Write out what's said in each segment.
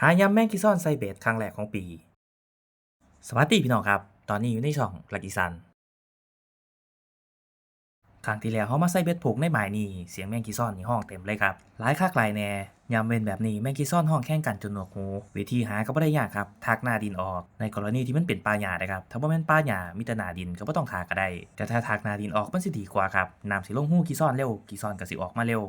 หายำแมงกีซ่อนไซเบตครั้งแรกของปี สวัสดีพี่น้องครับ ตอนนี้อยู่ในช่องหลักอีสันครั้งที่แล้วเขามาใส่เบ็ดผูกในหมายนี่เสียงแมงกีซ่อนในห้องเต็มเลยครับ หลายคักหลายแน่ยามเว้นแบบนี้แมงกีซ่อนห้องแข่งกันจนหนวกหู วิธีหาก็บ่ได้ยากครับทักหน้าดินออก ในกรณีที่มันเป็นปลาหยานะครับ ถ้าบ่แม่นปลาหยามีแต่หน้าดินก็บ่ต้องทาก็ได้ แต่ถ้าทักหน้าดินออกมันสิดีกว่าครับน้ำสิลงหูกีซ่อนเร็วกีซ่อนก็สิออกมาเร็ว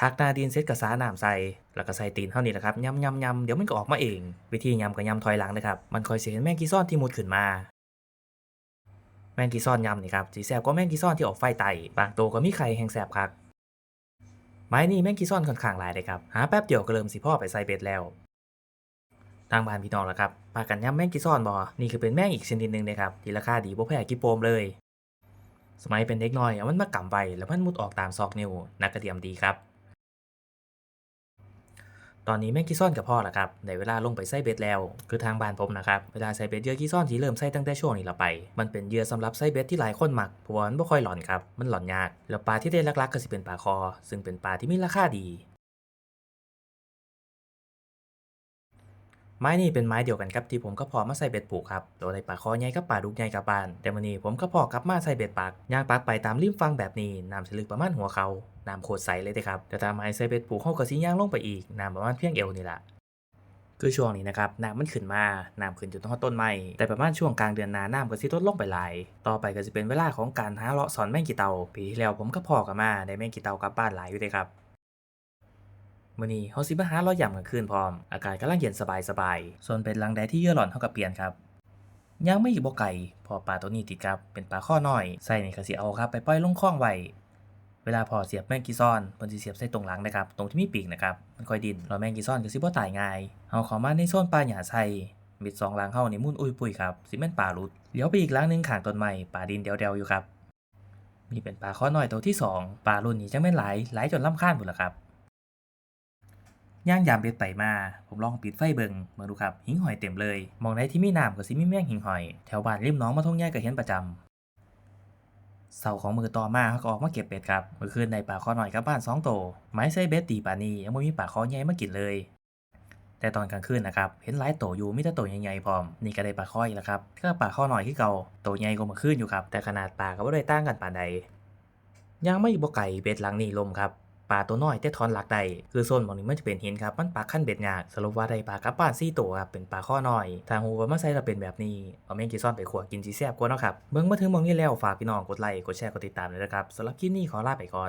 ทักหน้าดินเซตกระสาหน้ำใส่แล้วก็ใส่ตีนเท่านี้แหละครับยำยำยำเดี๋ยวมันก็ออกมาเอง วิธียำก็ยำถอยหลังนะครับ มันคอยเสียเห็นแมงกีซ่อนที่มุดขึ้นมา แมงกีซ่อนยำนี่ครับสีแสบก็แมงกีซ่อนที่ออกไฟไตบางตัวก็มีไข่แห้งแสบคักไม้นี่แมงกีซ่อนค่อนข้างหลายเลยครับหาแป๊บเดียวก็เริ่มสิพ่อไปใส่เบ็ดแล้วทางบ้านพี่น้องแล้วครับปากันยำแมงกีซ่อนบอนี่คือเป็นแมงอีกชนิดหนึ่งเลยครับที่ราคาดีบ่แพ้กิโปมเลย สมัยเป็นเด็กน้อยเอามันมากำไว้แล้วมันมุดออกตามซอกนิ้วนักกระเทียมดีครับ ตอนนี้แม่งกี้ซ่อนกับพ่อละครับในเวลาลงไปใส่เบ็ดแล้ว คือทางบ้านผมนะครับเวลาใส่เบ็ดเยื่อกี้ซ่อนที่เริ่มใส่ตั้งแต่ช่วงนี้ละไป มันเป็นเยื่อสำหรับใส่เบ็ดที่หลายคนมักเพราะมันไม่ค่อยหลอนครับมันหลอนยากแล้วปลาที่ได้ลักๆก็สิเป็นปลาคอ ซึ่งเป็นปลาที่มีราคาดี ไม้นี่เป็นไม้เดียวกันครับที่ผมก็พอมาใส่เบ็ดปูกครับตัวได้ปลาคอใหญ่กับปลาดุกใหญ่กับบ้าน แต่วันนี้ผมก็พอกลับมาใส่เบ็ดปักย่างปักไปตามริมฟังแบบนี้น้ำสลึกประมาณหัวเขาน้ำโคตรใสเลยเด้ครับแต่ตามไม้ใส่เบ็ดปูกเขาก็สิย่างลงไปอีกน้ำประมาณเพียงเอวนี่แหละคือช่วงนี้นะครับน้ำมันขึ้นมาน้ำขึ้นจนต้องต้นไม้แต่ประมาณช่วงกลางเดือนนาน้ำก็สิลดลงไปหลาย ต่อไปก็จะเป็นเวลาของการหาเลาะสอนแมงกีเตาปีที่แล้วผมก็พอกับมาได้แมงกีเตากลับบ้านหลายอยู่เลยครับ มื้อนี้เฮาสิมาหาเราย่ำกลางคืนพร้อม อากาศกำลังเย็นสบายๆส่วนเป็นลังใดที่เยื่อหล่อนเฮากับเปลี่ยนครับย่างไม่อยู่บ่ไก่พอปลาตัวนี้ติดกับ เป็นปลาข้อน้อยใส่นี่ก็สิเอาครับไปปล่อยลงคลองไว้เวลาพอเสียบแมงกีซ่อนเพิ่นสิเสียบใส่ตรงหลังนะครับ ตรงที่มีปีกนะครับ มันคอยดินแล้วแมงกีซ่อนก็สิบ่ตายง่ายเฮาข้ามาในโซนปลาหญ้าไส่มิดสองหลังเฮานี่มุ่นอุ้ยปุ้ยครับสิแม่นปลาลุดเลี้ยวไปอีกหลังหนึงข้างต้นไม้ปลาดินเดียวๆอยู่ครับนี่เป็นปลาข้อน้อยตัวที่สองปลารุ่นนี้จังแม่นหลายหลายจนรำคาญพุ่นล่ะครับ ย่างยามเบ็ดไปมา ผมลองปิดไฟเบิงเมืองดูครับ หิงหอยเต็มเลย มองได้ที่มีน้ำก็สิมีแมงหิงหอย แถวบ้านริมหน้องมาท่องแย่ก็เห็นประจำเสาของมือต่อมาเขาก็ออกมาเก็บเบ็ดครับ เมื่อคืนในป่าคอหน่อยกับบ้านสองโต ไม้ใส่เบ็ดตีป่านี้ยังไม่มีป่าคอใหญ่มากินเลย แต่ตอนกลางคืนนะครับ เห็นหลายโตวอยู่มีแต่โตวใหญ่ๆพร้อม นี่ก็ได้ปลาคออีกแล้วครับก็ปลาคอหน่อยที่เก่าโตวใหญ่กว่าเมื่อคืนอยู่ครับ แต่ขนาดปลาก็ไม่ได้ต่างกันป่านใดยังไม่บ่ไก่เบ็ดหลังนี่ลมครับ ปลาตัวน้อยแต่ทอนหลักได้คือโซนบางนี้มันจะเป็นหินครับมันปลาขั้นเบ็ดยากสรุปว่าได้ปลากระป้านซี่ตัวครับเป็นปลาข้อน้อยทางหูว่ามาใส่เราเป็นแบบนี้เอาแมงกีซ่อนไปขัวกินจีแซ่บกว่านะครับเบิ่งมาถึงมองนี้แล้วฝากพี่น้องกดไลค์กดแชร์กดติดตามเลยนะครับสำหรับคลิปนี้ขอลาไปก่อน